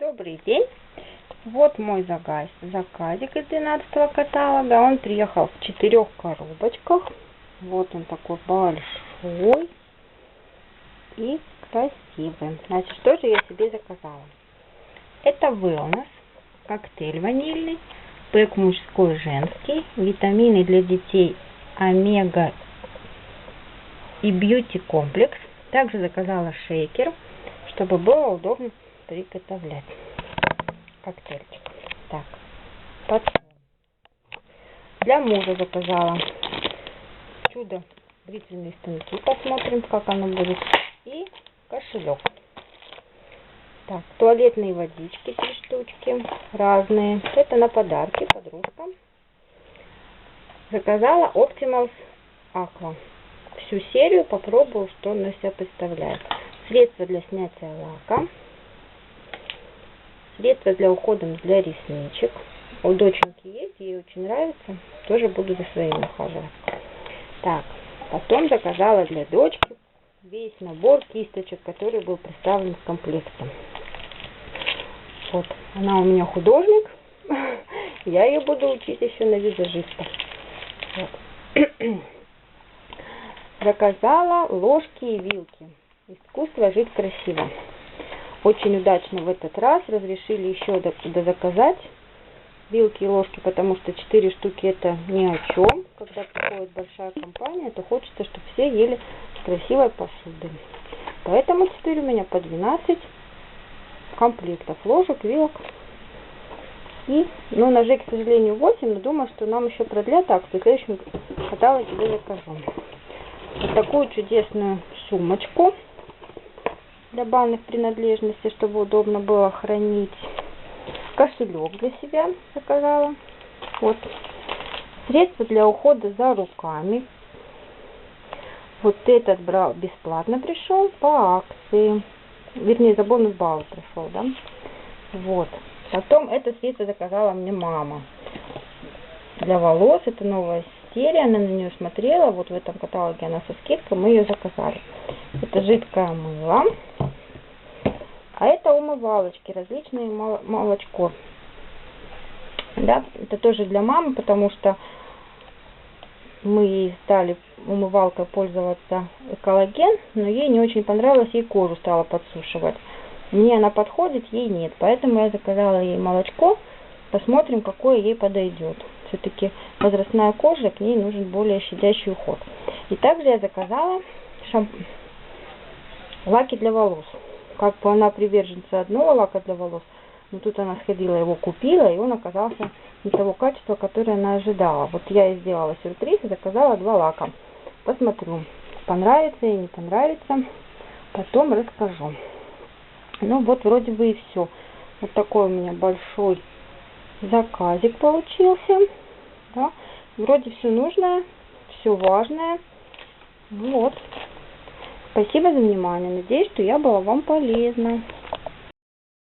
Добрый день. Вот мой заказ, заказик из 12 каталога. Он приехал в четырех коробочках. Вот он такой большой и красивый. Значит, что же я себе заказала? Это wellness, коктейль ванильный, пэк мужской женский, витамины для детей омега и бьюти комплекс. Также заказала шейкер, чтобы было удобно приготовлять коктейльчик. Так, потом для мужа заказала чудо бритвенные станки. Посмотрим, как оно будет. И кошелек. Так, туалетные водички, три штучки, разные. Это на подарки подружкам. Заказала Optimals Aqua. Всю серию попробую, что на себя представляет. Средство для снятия лака. Средство для ухода для ресничек. У доченьки есть, ей очень нравится. Тоже буду за своими ухаживать. Так, потом заказала для дочки весь набор кисточек, который был представлен в комплекте. Вот, она у меня художник. Я ее буду учить еще на визажиста. Вот. Заказала ложки и вилки. Искусство жить красиво. Очень удачно в этот раз разрешили еще заказать вилки и ложки, потому что 4 штуки это ни о чем. Когда приходит большая компания, то хочется, чтобы все ели красивой посудой. Поэтому теперь у меня по 12 комплектов ложек, вилок. И, ну, ножей, к сожалению, 8, но думаю, что нам еще продлят акцию. В следующем каталоге я закажу. Вот такую чудесную сумочку для банных принадлежностей, чтобы удобно было хранить. Кошелек для себя заказала. Вот. Средства для ухода за руками. Вот этот брал бесплатно пришел по акции. Вернее, за бонус балл пришел, да? Вот. Потом это средство заказала мне мама. Для волос. Это новая серия. Она на нее смотрела. Вот в этом каталоге она со скидкой. Мы ее заказали. Это жидкое мыло. А это умывалочки, различные молочко. Да, это тоже для мамы, потому что мы ей стали умывалкой пользоваться экологен, но ей не очень понравилось, ей кожу стала подсушивать. Мне она подходит, ей нет. Поэтому я заказала ей молочко. Посмотрим, какое ей подойдет. Все-таки возрастная кожа, к ней нужен более щадящий уход. И также я заказала шамп... лаки для волос как бы она приверженца одного лака для волос, но тут она сходила, его купила, и он оказался не того качества, которое она ожидала. Вот я и сделала сюрприз и заказала два лака. Посмотрю, понравится и не понравится, потом расскажу. Ну вот вроде бы и все. Вот такой у меня большой заказик получился. Да? Вроде все нужное, все важное. Вот. Спасибо за внимание. Надеюсь, что я была вам полезна.